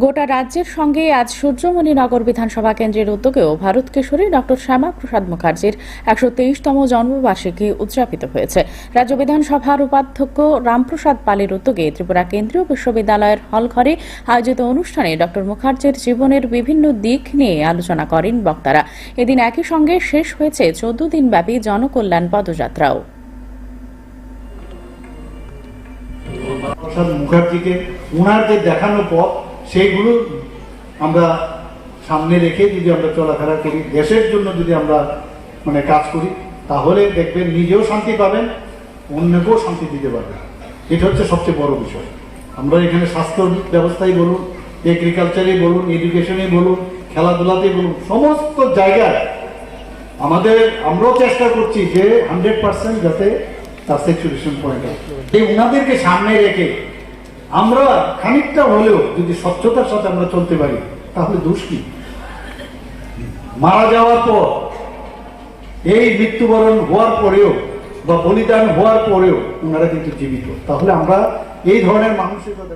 গোটা রাজ্যের সঙ্গে আজ সূর্যমণিনগর বিধানসভা কেন্দ্রের উদ্যোগেও ভারত কেশরী ডক্টর শ্যামা প্রসাদ মুখার্জির একশো তেইশতম জন্মবার্ষিকী উদযাপিত হয়েছে। রাজ্য বিধানসভার উপাধ্যক্ষ রামপ্রসাদ পালের উদ্যোগে ত্রিপুরা কেন্দ্রীয় বিশ্ববিদ্যালয়ের হলঘরে আয়োজিত অনুষ্ঠানে ডক্টর মুখার্জির জীবনের বিভিন্ন দিক নিয়ে আলোচনা করেন বক্তারা। এদিন একই সঙ্গে শেষ হয়েছে চোদ্দ দিনব্যাপী জনকল্যাণ পদযাত্রাও। মুখার্জিকে ওনার যে দেখানো পথ সেইগুলো আমরা সামনে রেখে যদি আমরা চলাফেরা করি, দেশের জন্য যদি আমরা মানে কাজ করি, তাহলে দেখবেন নিজেও শান্তি পাবেন, অন্যকেও শান্তি দিতে পারবেন। এটা হচ্ছে সবচেয়ে বড় বিষয়। আমরা এখানে স্বাস্থ্য ব্যবস্থাই বলুন এগ্রিকালচারেই বলুন এডুকেশনেই বলুন খেলাধুলাতেই বলুন, সমস্ত জায়গায় আমাদের, আমরাও চেষ্টা করছি যে হান্ড্রেড পার্সেন্ট যাতে তার স্যাচুরেশন পয়েন্ট এই উনাদেরকে সামনে রেখে আমরা খানিকটা হলেও যদি স্বচ্ছতার সাথে আমরা চলতে পারি, তাহলে দোষ কি? মারা যাওয়ার পর, এই মৃত্যুবরণ হওয়ার পরেও বা বলিদান হওয়ার পরেও ওনারা কিন্তু জীবিত। তাহলে আমরা এই ধরনের মানসিকতা